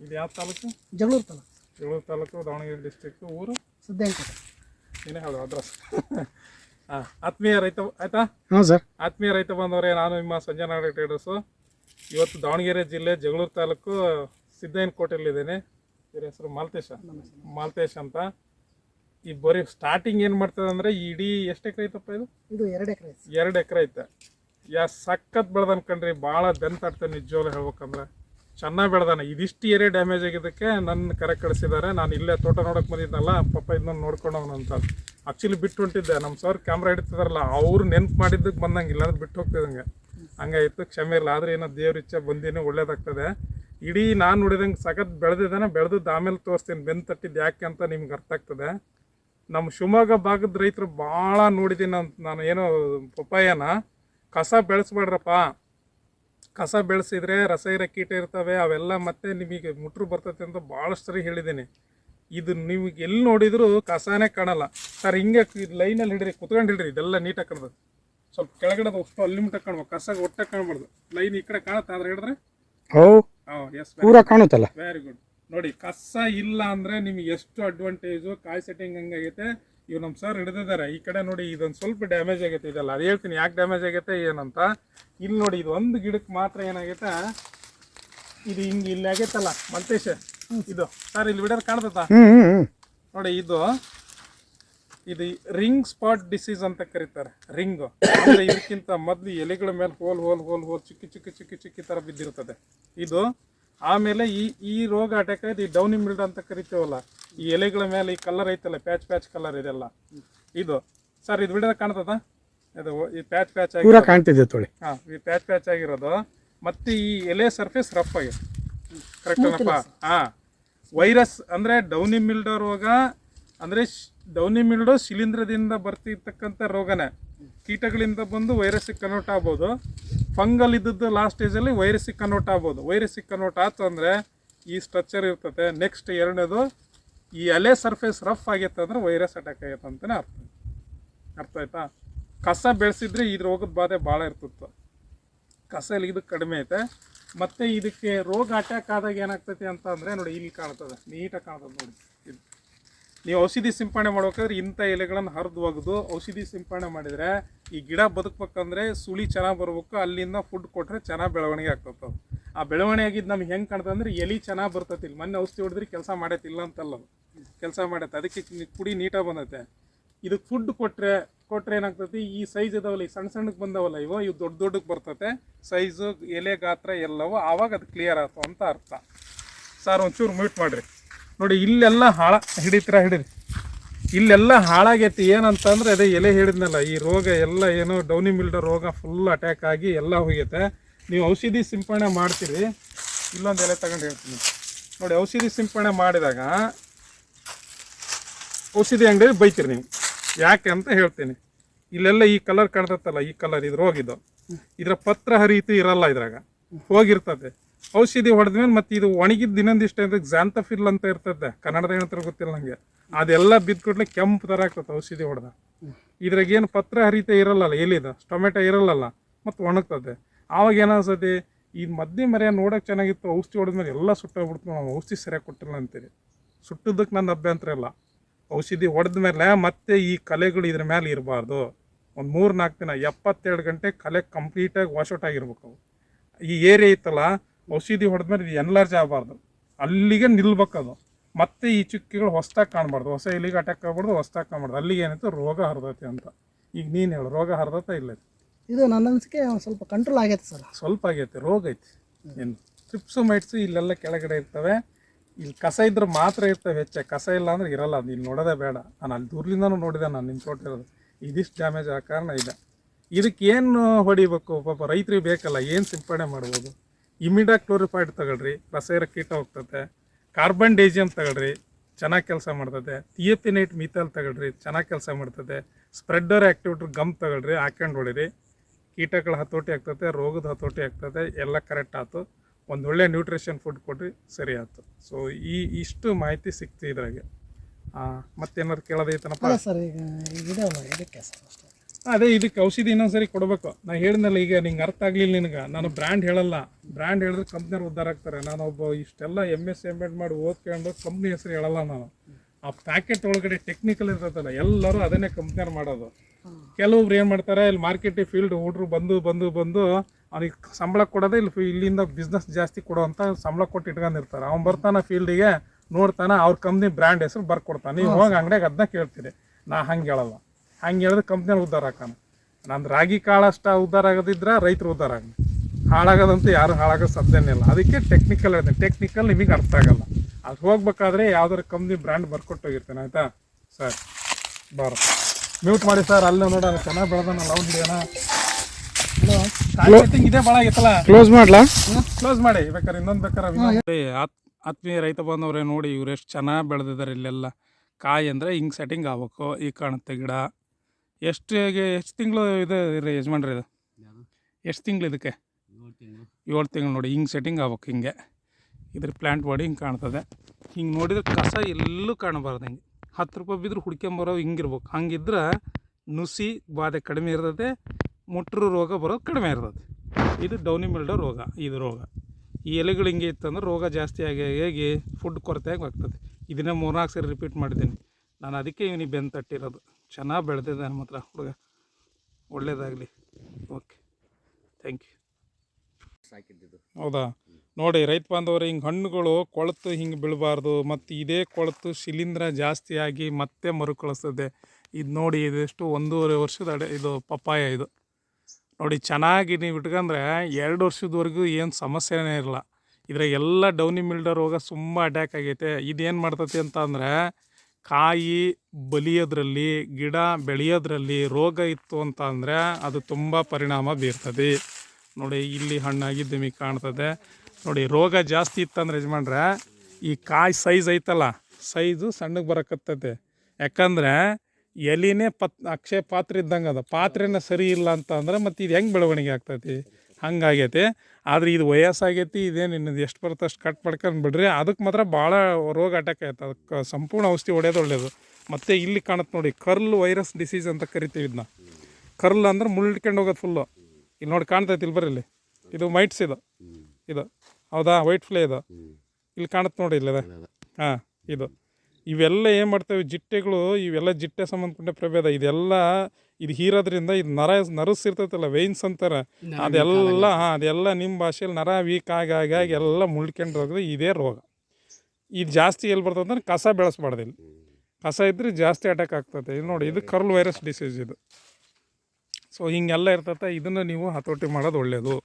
ಇದು ಯಾವ ತಾಲೂಕು? ಜಗಳೂರು ತಾಲೂಕು. ಜಗಳೂರು ತಾಲೂಕು ದಾವಣಗೆರೆ ಡಿಸ್ಟಿಕ್ ಊರು? ಸದ್ಯಂಕೋಟೆ ಏನೇ ಹೇಳು ಅಡ್ರೆಸ್ ಹಾಂ ಆತ್ಮೀಯ ರೈತ ಆಯ್ತಾ? ಹಾಂ ಸರ್ ಆತ್ಮೀಯ ರೈತ ಬಂದವರೇ ನಾನು ನಿಮ್ಮ ಸಂಜನಾ ಟ್ರೇಡರ್ಸು ಇವತ್ತು ದಾವಣಗೆರೆ ಜಿಲ್ಲೆ ಜಗಳೂರು ತಾಲೂಕು ಸಿದ್ದಯ್ಯನ ಕೋಟೆಯಲ್ಲಿದ್ದೇನೆ ಇವ್ರ ಹೆಸರು ಮಾಲ್ತೇಶ. ಮಾಲ್ತೇಶ್ ಅಂತ. ಈ ಬರೀ ಸ್ಟಾರ್ಟಿಂಗ್ ಏನು ಮಾಡ್ತದೆ ಅಂದರೆ ಇಡೀ ಎಷ್ಟು ಎಕರೆ ಐತಪ್ಪ ಇದು? ಇದು ಎರಡು ಎಕರೆ ಎರಡು ಎಕರೆ ಐತೆ. ಯಾ ಸಖತ್ ಬೆಳ್ದನ್ ಕಣ್ರಿ ಭಾಳ ಬೆಂತಾಡ್ತಾನೆ ನಿಜವಾಗ್ಲೂ ಹೇಳ್ಬೇಕಂದ್ರೆ. ಚೆನ್ನಾಗಿ ಬೆಳೆದಾನೆ. ಇದಿಷ್ಟು ಏರಿಯಾ ಡ್ಯಾಮೇಜ್ ಆಗಿದ್ದಕ್ಕೆ ನನ್ನ ಕರೆ ಕಳಿಸಿದ್ದಾರೆ ನಾನು ಇಲ್ಲೇ ತೋಟ ನೋಡಕ್ಕೆ ಬಂದಿದ್ನಲ್ಲ ಪಾಪ ಇದನ್ನ ನೋಡ್ಕೊಂಡು ಅಂತ. ಆಕ್ಚುಲಿ ಬಿಟ್ಟು ಹೊಂಟಿದ್ದೆ. ನಮ್ಮ ಸರ್ ಕ್ಯಾಮ್ರಾ ಹಿಡಿತಿದಾರಲ್ಲ, ಅವ್ರು ನೆನ್ಪು ಮಾಡಿದ್ದಕ್ಕೆ ಬಂದಂಗೆ, ಇಲ್ಲಾಂದ್ರೆ ಬಿಟ್ಟು ಹೋಗ್ತಿದಂಗೆ. ಹಂಗಾಯ್ತು, ಕ್ಷಮೆ ಇಲ್ಲ ಆದರೆ ಏನೋ ದೇವ್ರ ಇಚ್ಛೆ ಬಂದೇನೆ ಒಳ್ಳೇದಾಗ್ತದೆ. ಇಡೀ ನಾನು ನೋಡಿದಂಗೆ ಸಖತ್ ಬೆಳೆದಿದ್ದಾನೆ. ಬೆಳೆದದ್ದು ಆಮೇಲೆ ತೋರಿಸ್ತೀನಿ. ಬೆನ್ ತಟ್ಟಿದ್ದು ಯಾಕೆ ಅಂತ ನಿಮ್ಗೆ ಅರ್ಥ ಆಗ್ತದೆ. ನಮ್ಮ ಶಿವಮೊಗ್ಗ ಭಾಗದ ರೈತರು ಭಾಳ ನೋಡಿದ್ದೀನಿ ಅಂತ. ನಾನು ಏನೋ ಪಪ್ಪಾಯನ, ಕಸ ಬೆಳೆಸ್ಬೇಡ್ರಪ್ಪ. ಕಸ ಬೆಳೆಸಿದ್ರೆ ಇರೋ ಕೀಟ ಇರ್ತವೆ ಅವೆಲ್ಲ ಮತ್ತೆ ನಿಮಗೆ ಮುಟ್ರು ಬರ್ತೈತೆ ಅಂತ ಭಾಳಷ್ಟು ಸರಿ ಹೇಳಿದ್ದೀನಿ. ಇದು ನೀವು ಎಲ್ಲಿ ನೋಡಿದ್ರು ಕಸನೇ ಕಾಣಲ್ಲ. ಸರ್ ಹಿಂಗೆ ಲೈನಲ್ಲಿ ಹಿಡ್ರಿ ಕುತ್ಕೊಂಡು ಹಿಡ್ರಿ ಇದೆಲ್ಲ ನೀಟಾಗಿ ಕಾಣ್ಬೇಕು ಸ್ವಲ್ಪ ಕೆಳಗಡೆ ಅಷ್ಟು ಅಲ್ಲಿ ಮುಟ್ಟ ಕಾಣ್ಬೇಕು. ಕಸ ಒಟ್ಟ ಕಾಣ್ಬಾರ್ದು. ಲೈನ್ ಈ ಕಡೆ ಕಾಣುತ್ತೆ ಆದ್ರೆ ಹಿಡಿದ್ರೆ ಎಸ್ ಪೂರ ಕಾಣುತ್ತಲ್ಲ? ವೆರಿ ಗುಡ್ ನೋಡಿ ಕಸ ಇಲ್ಲ ಅಂದ್ರೆ ನಿಮ್ಗೆ ಎಷ್ಟು ಅಡ್ವಾಂಟೇಜು ಕಾಯಿ ಸೆಟ್ಟಿಂಗ್ ಹಂಗಾಗೈತೆ. ಇವ್ ನಮ್ಮ ಸರ್ ಹಿಡಿದಿದ್ದಾರೆ. ಈ ಕಡೆ ನೋಡಿ ಇದೊಂದು ಸ್ವಲ್ಪ ಡ್ಯಾಮೇಜ್ ಆಗೈತೆ ಇದೆಲ್ಲ. ಅದು ಹೇಳ್ತೀನಿ ಯಾಕೆ ಡ್ಯಾಮೇಜ್ ಆಗೈತೆ ಏನಂತ ಇಲ್ಲಿ ನೋಡಿ ಇದು ಒಂದು ಗಿಡಕ್ಕೆ ಮಾತ್ರ ಏನಾಗೈತೆ? ಇದು ಹಿಂಗೆ ಇಲ್ಲಿ ಆಗೈತಲ್ಲ ಮಲ್ತೇಶ ಇದು. ಸರ್ ಇಲ್ಲಿ ಬಿಡೋದು ಕಾಣ್ತದ ನೋಡಿ ಇದು. ಇದು ರಿಂಗ್ ಸ್ಪಾಟ್ ಡಿಸೀಸ್ ಅಂತ ಕರೀತಾರೆ. ರಿಂಗ್. ಅಂದ್ರೆ ಇದಕ್ಕಿಂತ ಮೊದಲು ಎಲೆಗಳ ಮೇಲೆ ಹೋಲ್ ಹೋಲ್ ಹೋಲ್ ಹೋಲ್ ಚಿಕ್ಕ ಚಿಕ್ಕ ಚಿಕ್ಕ ಚಿಕ್ಕಿ ತರ ಬಿದ್ದಿರ್ತದೆ ಇದು ಆಮೇಲೆ ಈ ಈ ರೋಗ ಅಟ್ಯಾಕ್ ಇದು ಈ ಡೌನಿ ಮಿಲ್ಡ್ ಅಂತ ಕರಿತೀವಲ್ಲ ಈ ಎಲೆಗಳ ಮೇಲೆ ಈ ಕಲರ್ ಐತಲ್ಲ ಪ್ಯಾಚ್ ಪ್ಯಾಚ್ ಕಲರ್ ಇದೆಲ್ಲ. ಇದು. ಸರ್ ಇದು ಬಿಡದ ಕಾಣ್ತದ? ಇದು ಈ ಪ್ಯಾಚ್ ಪ್ಯಾಚ್ ಆಗಿ ಪೂರ ಕಾಣ್ತಿದೆ ತೊಳಿ. ಹಾ ಈ ಪ್ಯಾಚ್ ಪ್ಯಾಚ್ ಆಗಿರೋದು. ಮತ್ತೆ ಈ ಎಲೆ ಸರ್ಫೇಸ್ ರಫ್ ಆಗಿದೆ ಕರೆಕ್ಟ್ ಅಲ್ಲಪ್ಪ ಹಾ. ವೈರಸ್ ಅಂದ್ರೆ ಡೌನಿ ಮಿಲ್ಡೋ ರೋಗ ಅಂದ್ರೆ ಡೌನಿ ಮಿಲ್ಡೋ ಶಿಲೀಂಧ್ರದಿಂದ ಬರ್ತಿರ್ತಕ್ಕಂಥ ರೋಗನೇ. ಕೀಟಗಳಿಂದ ಬಂದು ವೈರಸ್ಸಿಗೆ ಕನ್ವರ್ಟ್ ಆಗ್ಬೋದು. ಫಂಗಲ್ ಇದ್ದದ್ದು ಲಾಸ್ಟ್ ಸ್ಟೇಜಲ್ಲಿ ವೈರಸ್ಸಿಗೆ ಕನ್ವರ್ಟ್ ಆಗ್ಬೋದು. ವೈರಸ್ಸಿಗೆ ಕನ್ವರ್ಟ್ ಆಯ್ತು ಅಂದರೆ ಈ ಸ್ಟ್ರಕ್ಚರ್ ಇರ್ತದೆ. ನೆಕ್ಸ್ಟ್ ಎರಡನೇದು ಈ ಎಲೆ ಸರ್ಫೇಸ್ ರಫ್ ಆಗೈತೆ ಅಂದ್ರೆ ವೈರಸ್ ಅಟ್ಯಾಕ್ ಆಗೈತೆ ಅಂತಲೇ ಅರ್ಥ. ಅರ್ಥ ಆಯ್ತಾ? ಕಸ ಬೆಳೆಸಿದ್ರೆ ಈ ರೋಗದ ಬಾಧೆ ಭಾಳ ಇರ್ತಿತ್ತು ಕಸ ಇದು ಕಡಿಮೆ ಐತೆ. ಮತ್ತೆ ಇದಕ್ಕೆ ರೋಗ ಅಟ್ಯಾಕ್ ಆದಾಗ ಏನಾಗ್ತೈತಿ ಅಂತ ಅಂದ್ರೆ ನೋಡಿ ಇಲ್ಲಿ ಕಾಣ್ತದೆ. ನೀಟಾಗಿ ಕಾಣ್ತದೆ ನೋಡಿ. ಇದು. ನೀವು ಔಷಧಿ ಸಿಂಪಡಣೆ ಮಾಡ್ಬೇಕಾದ್ರೆ ಇಂಥ ಎಲೆಗಳನ್ನು ಹರಿದು ಒಗೆದು ಔಷಧಿ ಸಿಂಪಡಣೆ ಮಾಡಿದರೆ ಈ ಗಿಡ ಬದುಕ್ಬೇಕಂದ್ರೆ ಸುಳಿ ಚೆನ್ನಾಗಿ ಬರ್ಬೇಕು, ಅಲ್ಲಿಂದ ಫುಡ್ ಕೊಟ್ಟರೆ ಚೆನ್ನಾಗಿ ಬೆಳವಣಿಗೆ ಆಗ್ತದೆ ಆ ಬೆಳವಣಿಗೆ ಆಗಿದ್ದು ನಮ್ಗೆ ಹೆಂಗೆ ಕಾಣ್ತದೆ ಎಲಿ ಚೆನ್ನಾಗಿ ಬರ್ತೈತಿ. ಇಲ್ಲಿ ಮೊನ್ನೆ ಔಷಧಿ ಹೊಡೆದ್ರೆ ಕೆಲಸ ಮಾಡೈತಿಲ್ಲ ಅಂತಲ್ಲ ಕೆಲಸ ಮಾಡೈತೆ. ಅದಕ್ಕೆ ಕುಡಿ ನೀಟಾಗಿ ಬಂದೈತೆ. ಇದಕ್ಕೆ ಫುಡ್ ಕೊಟ್ಟರೆ ಕೊಟ್ಟರೆ ಏನಾಗ್ತೈತಿ? ಈ ಸೈಜ್ ಇದಾವಲ್ಲ, ಈ ಸಣ್ಣ ಸಣ್ಣಕ್ಕೆ ಬಂದವಲ್ಲ ಇವು ಇವು ದೊಡ್ಡ ದೊಡ್ಡಕ್ಕೆ ಬರ್ತೈತೆ. ಸೈಜು ಎಲೆ ಗಾತ್ರ ಎಲ್ಲವೂ ಆವಾಗ ಅದು ಕ್ಲಿಯರ್ ಆಯ್ತು ಅಂತ ಅರ್ಥ. ಸರ್ ಒಂಚೂರು ಮ್ಯೂಟ್ ಮಾಡಿರಿ. ನೋಡಿ, ಇಲ್ಲೆಲ್ಲ ಹಾಳ. ಹಿಡಿತೀರ, ಹಿಡಿರಿ. ಇಲ್ಲೆಲ್ಲ ಹಾಳಾಗೈತಿ. ಏನಂತಂದ್ರೆ, ಅದೇ ಎಲೆ ಹಿಡಿದ್ನಲ್ಲ ಈ ರೋಗ ಎಲ್ಲ ಏನೋ ಡೌನಿ ಮಿಲ್ಡ ರೋಗ ಫುಲ್ ಅಟ್ಯಾಕ್ ಆಗಿ ಎಲ್ಲ ಹೋಗೈತೆ. ನೀವು ಔಷಧಿ ಸಿಂಪಡಣೆ ಮಾಡ್ತೀರಿ. ಇಲ್ಲೊಂದು ಎಲೆ ತಗೊಂಡು ಹೇಳ್ತೀನಿ. ನೋಡಿ, ಔಷಧಿ ಸಿಂಪಡಣೆ ಮಾಡಿದಾಗ ಔಷಧಿ ಅಂಗಡಿ ಬೈತೀರಿ ನೀವು. ಯಾಕೆ ಅಂತ ಹೇಳ್ತೀನಿ. ಇಲ್ಲೆಲ್ಲ ಈ ಕಲರ್ ಕಾಣ್ತತ್ತಲ್ಲ ಈ ಕಲರ್ ಇದು. ರೋಗಿದು ಇದರ ಪತ್ರ ಹರಿಯಿತು ಇರಲ್ಲ ಇದ್ರಾಗ. ಹೋಗಿರ್ತದೆ. ಔಷಧಿ ಹೊಡೆದ್ಮೇಲೆ ಮತ್ತೆ ಇದು ಒಣಗಿದ ಇನ್ನೊಂದಿಷ್ಟು ಅಂದ್ರೆ ಜಾಂತಫಿಲ್ ಅಂತ ಇರ್ತದೆ. ಕನ್ನಡದ ಏನಂತಾರೆ ಗೊತ್ತಿಲ್ಲ ನನಗೆ ಅದೆಲ್ಲ ಬಿದ್ದುಕೊಡ್ಲೆ ಕೆಂಪು ಥರ ಆಗ್ತದೆ ಔಷಧಿ ಹೊಡೆದ. ಇದ್ರಾಗ ಏನು ಪತ್ರ ಹರಿತ ಇರಲ್ಲಲ್ಲ ಎಲ್ಲಿದ ಟೊಮೆಟೊ ಇರಲ್ಲಲ್ಲ, ಮತ್ತು ಒಣಗ್ತದೆ. ಆವಾಗ ಏನಿಸ್ತದೆ ಈ ಮದ್ದೆ ಮರೆಯ ನೋಡೋಕೆ ಚೆನ್ನಾಗಿತ್ತು, ಔಷಧಿ ಹೊಡೆದ್ಮೇಲೆ ಎಲ್ಲ ಸುಟ್ಟೋಗ್ಬಿಡ್ತು ನಾವು ಔಷಧಿ ಸರಿಯಾಗಿ ಕೊಟ್ಟಿಲ್ಲ ಅಂತೀರಿ. ಸುಟ್ಟಿದ್ದಕ್ಕೆ ನನ್ನ ಅಭ್ಯಂತರ ಇಲ್ಲ. ಔಷಧಿ ಹೊಡೆದ ಮೇಲೆ ಮತ್ತೆ ಈ ಕಲೆಗಳು ಇದ್ರ ಮೇಲೆ ಇರಬಾರ್ದು. ಒಂದು ಮೂರು ನಾಲ್ಕು ದಿನ, ಎಪ್ಪತ್ತೆರಡು ಗಂಟೆ ಕಲೆ ಕಂಪ್ಲೀಟಾಗಿ ವಾಶೌಟ್ ಆಗಿರ್ಬೇಕು ಅವು. ಈ ಏರಿಯಾ ಇತ್ತಲ್ಲ ಔಷಧಿ ಹೊಡೆದ್ಮೇಲೆ ಇದು ಎನ್ಲಾರ್ಜ್ ಆಗಬಾರ್ದು. ಅಲ್ಲಿಗೆ ನಿಲ್ಬೇಕದು. ಮತ್ತೆ ಈ ಚುಕ್ಕಿಗಳು ಹೊಸ್ದಾಗಿ ಕಾಣಬಾರ್ದು. ಹೊಸ ಇಲ್ಲಿಗೆ ಅಟ್ಯಾಕ್ ಆಗ್ಬಾರ್ದು ಹೊಸ್ದಾಗಿ ಕಾಣಬಾರ್ದು. ಅಲ್ಲಿಗೆ ಏನಾಯ್ತು ರೋಗ ಹರದೈತಿ ಅಂತ. ಈಗ ನೀನು ಹೇಳು ರೋಗ ಹರದತ್ತ ಇಲ್ಲ ಇದು? ನನ್ನ ಅನಿಸಿಕೆ ಒಂದು ಸ್ವಲ್ಪ ಕಂಟ್ರೋಲ್ ಆಗೈತೆ ಸರ್. ಸ್ವಲ್ಪ ಆಗೈತೆ. ರೋಗ ಐತಿ. ಏನು? ಟ್ರಿಪ್ಸು ಮೈಟ್ಸು ಇಲ್ಲೆಲ್ಲ ಕೆಳಗಡೆ ಇರ್ತವೆ. ಇಲ್ಲಿ ಕಸ ಇದ್ರೆ ಮಾತ್ರ ಇರ್ತವೆ ಹೆಚ್ಚೆ. ಕಸ ಇಲ್ಲ ಅಂದ್ರೆ ಇರಲ್ಲ. ಅದು ಇಲ್ಲಿ ನೋಡೋದೇ ಬೇಡ. ನಾನು ಅಲ್ಲಿ ದೂರ್ಲಿಂದನೂ ನೋಡಿದೆ ನಾನು ನಿಮ್ಮ ತೋಟ ಇರೋದು. ಇದಿಷ್ಟು ಡ್ಯಾಮೇಜ್ ಆ ಕಾರಣ ಇದೆ. ಇದಕ್ಕೆ ಏನು ಹೊಡಿಬೇಕು? ಪಾಪ ರೈತರಿಗೆ ಬೇಕಲ್ಲ. ಏನು ಸಿಂಪಡಣೆ ಮಾಡ್ಬೋದು? ಇಮಿಡಾ ಕ್ಲೋರಿಫೈಡ್ ತಗೊಳ್ರಿ ರಸೈರ ಕೀಟ ಹೋಗ್ತದೆ ಕಾರ್ಬನ್ ಡೇಜಿಯಮ್ ತಗೊಳ್ರಿ, ಚೆನ್ನಾಗಿ ಕೆಲಸ ಮಾಡ್ತದೆ ಥಿಯಪಿನೈಟ್ ಮೀಥಲ್ ತಗೊಳ್ರಿ, ಚೆನ್ನಾಗಿ ಕೆಲಸ ಮಾಡ್ತದೆ ಸ್ಪ್ರೆಡ್ಡರ್ ಆ್ಯಕ್ಟಿವಿಟ್ರ್ ಗಮ್ ತಗೊಳ್ರಿ ಹಾಕೊಂಡು ಹೊಡಿರಿ. ಕೀಟಗಳ ಹತೋಟಿ ಆಗ್ತದೆ ರೋಗದ ಹತೋಟಿ ಆಗ್ತದೆ ಎಲ್ಲ ಕರೆಕ್ಟ್ ಆಯ್ತು ಒಂದು ಒಳ್ಳೆ ನ್ಯೂಟ್ರಿಷನ್ ಫುಡ್ ಕೊಡ್ರಿ ಸರಿ ಆಯ್ತು ಸೊ ಈ ಇಷ್ಟು ಮಾಹಿತಿ ಸಿಕ್ತು ಇದ್ರಾಗೆ. ಮತ್ತೇನಾದ್ರು ಕೇಳೋದೈತನಪ್ಪ? ಸರ್, ಈಗ ಇದಕ್ಕೆ ಅದೇ ಇದಕ್ಕೆ ಔಷಧಿ ಇನ್ನೊಂದ್ಸರಿ ಕೊಡಬೇಕು. ನಾ ಹೇಳಿದ್ನಲ್ಲ, ಈಗ ನಿಂಗೆ ಅರ್ಥ ಆಗಲಿಲ್ಲ ನಿನಗೆ. ನಾನು ಬ್ರ್ಯಾಂಡ್ ಹೇಳಲ್ಲ. ಬ್ರ್ಯಾಂಡ್ ಹೇಳಿದ್ರೆ ಕಂಪ್ನಿಯವ್ರು ಉದ್ಧಾರ ಆಗ್ತಾರೆ. ನಾನು ಒಬ್ಬ ಇಷ್ಟೆಲ್ಲ ಎಂ ಎಸ್ ಎಂ ಎಡ್ ಮಾಡಿ ಓದ್ಕೊಂಡು ಕಂಪ್ನಿ ಹೆಸರು ಹೇಳಲ್ಲ ನಾನು. ಆ ಪ್ಯಾಕೆಟ್ ಒಳಗಡೆ ಟೆಕ್ನಿಕಲ್ ಇರ್ತದಲ್ಲ, ಎಲ್ಲರೂ ಅದನ್ನೇ ಕಂಪ್ನಿಯವ್ರು ಮಾಡೋದು. ಕೆಲವೊಬ್ರು ಏನು ಮಾಡ್ತಾರೆ, ಇಲ್ಲಿ ಮಾರ್ಕೆಟ್ ಫೀಲ್ಡ್ ಹುಡ್ರು ಬಂದು ಬಂದು ಬಂದು ಅವ್ನಿಗೆ ಸಂಬಳ ಕೊಡೋದೇ ಇಲ್ಲಿ ಇಲ್ಲಿಂದ ಬಿಸ್ನೆಸ್ ಜಾಸ್ತಿ ಕೊಡೋ ಅಂತ ಸಂಬಳ ಕೊಟ್ಟು ಇಟ್ಕೊಂಡಿರ್ತಾರೆ. ಅವ್ನು ಬರ್ತಾನೆ ಫೀಲ್ಡಿಗೆ ನೋಡ್ತಾನೆ, ಅವ್ರ ಕಂಪ್ನಿ ಬ್ರ್ಯಾಂಡ್ ಹೆಸರು ಬರ್ಕೊಡ್ತಾನೆ. ನೀವು ಹೋಗಿ ಅಂಗಡಿಯಾಗ ಅದನ್ನ ಕೇಳ್ತೀರಿ. ನಾ ಹಂಗೆ ಹೇಳಲ್ಲ. ಹಂಗೆ ಹೇಳಿದ್ರೆ ಕಂಪ್ನಿಯವ್ರು ಉದ್ಧಾರ ಹಾಕೋಣ ನಂದು ರಾಗಿ ಕಾಳಷ್ಟ ಉದ್ಧಾರ ಆಗೋದಿದ್ರೆ ರೈತರು ಉದ್ಧಾರ ಆಗಲಿ ಹಾಳಾಗೋದಂತೂ ಯಾರು ಹಾಳಾಗೋ ಸಾಧ್ಯನೇ ಇಲ್ಲ. ಅದಕ್ಕೆ ಟೆಕ್ನಿಕಲ್ ಹೇಳ್ತೀನಿ ಟೆಕ್ನಿಕಲ್ ನಿಮಗೆ ಅರ್ಥ ಆಗಲ್ಲ. ಅದು ಹೋಗ್ಬೇಕಾದ್ರೆ ಯಾವ್ದಾರು ಕಂಪ್ನಿ ಬ್ರ್ಯಾಂಡ್ ಬರ್ಕೊಟ್ಟೋಗಿರ್ತೇನೆ ಆಯಿತಾ? ಸರ್. ಬಾರ. ಮ್ಯೂಟ್ ಮಾಡಿ ಸರ್ ಅಲ್ಲೇ ನೋಡೋಣ. ಚೆನ್ನಾಗಿ ಬೆಳೆದಾನ ಲವ್ ಹಿಡಿಯೋಣ. ಇದೇ ಭಾಳ ಆಗಿತ್ತಲ್ಲ ಕ್ಲೋಸ್ ಮಾಡ್ಲಾ? ಕ್ಲೋಸ್ ಮಾಡಿ. ಬೇಕಾದ್ರೆ ಇನ್ನೊಂದು ಬೇಕಾದ್ರೆ ಆತ್ ಆತ್ಮೀಯ ರೈತ ಬಂದವ್ರೆ ನೋಡಿ ಇವ್ರು ಎಷ್ಟು ಚೆನ್ನಾಗಿ ಬೆಳೆದಿದ್ದಾರೆ ಇಲ್ಲೆಲ್ಲ. ಕಾಯಿ ಅಂದರೆ ಹಿಂಗೆ ಸೆಟ್ಟಿಂಗ್ ಆಗ್ಬೇಕು. ಈ ಕಾಣುತ್ತೆ ಗಿಡ. ಎಷ್ಟು ಎಷ್ಟು ತಿಂಗಳು ಇದು ರೀ ಯಜಮಾನ್ರಿ ಇದು? ಎಷ್ಟು ತಿಂಗಳು ಇದಕ್ಕೆ? ಏಳು ತಿಂಗಳು. ನೋಡಿ ಹಿಂಗೆ ಸೆಟ್ಟಿಂಗ್ ಆಗ್ಬೇಕು ಹಿಂಗೆ. ಇದ್ರ ಪ್ಲ್ಯಾಂಟ್ ಬಾಡಿ ಹಿಂಗೆ ಕಾಣ್ತದೆ. ಹಿಂಗೆ ನೋಡಿದ್ರೆ ಕಸ ಎಲ್ಲೂ ಕಾಣಬಾರ್ದು ಹಿಂಗೆ. ಹತ್ತು ರೂಪಾಯಿ ಬಿದ್ದರೆ ಹುಡ್ಕೊಂಬರೋ ಹಿಂಗಿರ್ಬೇಕು. ಹಂಗಿದ್ರೆ ನುಸಿ ಬಾಧೆ ಕಡಿಮೆ ಇರ್ತದೆ ಮುಟ್ರು ರೋಗ ಬರೋದು ಕಡಿಮೆ ಇರ್ತದೆ. ಇದು ಡೌನಿ ಮಿಲ್ಡೋ ರೋಗ ಇದು ರೋಗ. ಈ ಎಲೆಗಳು ಹಿಂಗೆ ಇತ್ತಂದ್ರೆ ರೋಗ ಜಾಸ್ತಿ ಆಗಿ ಆಗಿ ಫುಡ್ ಕೊರತೆ ಆಗಿ ಆಗ್ತದೆ. ಇದನ್ನೇ ಮೂರ್ನಾಲ್ಕು ಸರಿ ರಿಪೀಟ್ ಮಾಡಿದ್ದೀನಿ. ನಾನು ಅದಕ್ಕೆ ಇವನಿಗೆ ಬೆನ್ನು ತಟ್ಟಿರೋದು. ಚೆನ್ನಾಗಿ ಬೆಳೆದಿದೆ ನಮ್ಮ ಹತ್ರ ಹುಡುಗ. ಒಳ್ಳೇದಾಗಲಿ. ಓಕೆ ಥ್ಯಾಂಕ್ ಯು ಹೌದಾ? ನೋಡಿ, ರೈತ ಬಾಂಧವರು, ಹಿಂಗೆ ಹಣ್ಣುಗಳು ಕೊಳತು ಹಿಂಗೆ ಬೀಳಬಾರ್ದು, ಮತ್ತು ಇದೇ ಕೊಳತು ಶಿಲೀಂಧ್ರ ಜಾಸ್ತಿ ಆಗಿ ಮತ್ತೆ ಮರುಕಳಿಸ್ತದೆ. ಇದು ನೋಡಿ, ಇದೆಷ್ಟು ಒಂದೂವರೆ ವರ್ಷದ ಅಡೆ, ಇದು ಪಪ್ಪಾಯ ಇದು. ನೋಡಿ, ಚೆನ್ನಾಗಿ ನೀವು ಇಟ್ಕೊಂಡ್ರೆ ಎರಡು ವರ್ಷದವರೆಗೂ ಏನು ಸಮಸ್ಯೆನೇ ಇರಲ್ಲ. ಇದ್ರಾಗ ಎಲ್ಲ ಡೌನಿ ಮಿಲ್ಡರ್ ಹೋಗ ತುಂಬ ಅಟ್ಯಾಕ್ ಆಗೈತೆ. ಇದೇನು ಮಾಡ್ತತಿ ಅಂತ ಅಂದರೆ ಕಾಯಿ ಬಲಿಯೋದ್ರಲ್ಲಿ, ಗಿಡ ಬೆಳೆಯೋದ್ರಲ್ಲಿ ರೋಗ ಇತ್ತು ಅಂತ ಅಂದರೆ ಅದು ತುಂಬ ಪರಿಣಾಮ ಬೀರ್ತದೆ. ನೋಡಿ, ಇಲ್ಲಿ ಹಣ್ಣಾಗಿದ್ದು ನಿಮಗೆ ಕಾಣ್ತದೆ. ನೋಡಿ, ರೋಗ ಜಾಸ್ತಿ ಇತ್ತಂದ್ರೆ ಯಜಮಾನ್ರೆ, ಈ ಕಾಯಿ ಸೈಜ್ ಐತಲ್ಲ ಸೈಜು ಸಣ್ಣಗೆ ಬರಕತ್ತೈತೆ. ಯಾಕಂದ್ರೆ, ಎಲಿನೇ ಪತ್, ಅಕ್ಷಯ ಪಾತ್ರೆ ಇದ್ದಂಗೆ ಅದ. ಪಾತ್ರೆನ ಸರಿ ಇಲ್ಲ ಅಂತ ಅಂದ್ರೆ ಮತ್ತು ಇದು ಹೆಂಗೆ ಬೆಳವಣಿಗೆ ಆಗ್ತೈತಿ? ಹಂಗಾಗೈತಿ. ಆದ್ರೆ ಇದು ವಯಸ್ಸಾಗೈತಿ, ಇದೇನು ಇನ್ನೊಂದು ಎಷ್ಟು ಬರುತ್ತೆ ಅಷ್ಟು ಕಟ್ ಮಾಡ್ಕೊಂಡು ಬಿಡ್ರಿ. ಅದಕ್ಕೆ ಮಾತ್ರ ಭಾಳ ರೋಗ ಅಟ್ಯಾಕ್ ಆಯ್ತು. ಅದಕ್ಕೆ ಸಂಪೂರ್ಣ ಔಷಧಿ ಹೊಡೆಯೋದು ಒಳ್ಳೆಯದು ಮತ್ತು ಇಲ್ಲಿ ಕಾಣುತ್ತೆ ನೋಡಿ, ಕರ್ಲ್ ವೈರಸ್ ಡಿಸೀಸ್ ಅಂತ ಕರಿತೀವಿ ಇದನ್ನ ಕರ್ಲ್ ಅಂದ್ರೆ ಮುಳ್ಳಿಟ್ಕೊಂಡು ಹೋಗೋದು ಫುಲ್ಲು ಇಲ್ಲಿ ನೋಡಿ ಕಾಣ್ತೈತಿ ಇಲ್ಲಿ ಬರ್ರಿ ಇಲ್ಲಿ. ಇದು ಮೈಟ್ಸ್ ಇದು. ಇದು. ಹೌದಾ? ವೈಟ್ ಫ್ಲೇ ಇದು. ಇಲ್ಲಿ ಕಾಣುತ್ತೆ ನೋಡಿ ಇಲ್ಲದ. ಹಾಂ, ಇದು. ಇವೆಲ್ಲ ಏನು ಮಾಡ್ತೇವೆ? ಜಿಟ್ಟೆಗಳು, ಇವೆಲ್ಲ ಜಿಟ್ಟೆ ಸಂಬಂಧಪಟ್ಟ ಪ್ರಭೇದ. ಇದೆಲ್ಲ ಇದು ಹೀರೋದ್ರಿಂದ ಇದು ನರ ನರಸ್ ಇರ್ತೈತಲ್ಲ ವೆಯ್ನ್ಸ್ ಅಂತಾರೆ ಅದೆಲ್ಲ ಹಾಂ ಅದೆಲ್ಲ ನಿಮ್ಮ ಭಾಷೆಯಲ್ಲಿ ನರ ವೀಕ್ ಆಗಿ ಎಲ್ಲ ಮುಳ್ಕೊಂಡು ಹೋಗೋದು ಇದೇ ರೋಗ. ಇದು ಜಾಸ್ತಿ ಎಲ್ಲಿ ಬರ್ತದಂದ್ರೆ ಕಸ ಬೆಳೆಸ್ಬಾರ್ದು ಇಲ್ಲಿ. ಕಸ ಇದ್ರೆ ಜಾಸ್ತಿ ಅಟ್ಯಾಕ್ ಆಗ್ತದೆ ಇದು ನೋಡಿ ಇದು ಕರ್ಲ್ ವೈರಸ್ ಡಿಸೀಸ್ ಇದು. ಸೊ ಹಿಂಗೆಲ್ಲ ಇರ್ತೈತೆ ಇದನ್ನು ನೀವು ಹತೋಟಿ ಮಾಡೋದು ಒಳ್ಳೆಯದು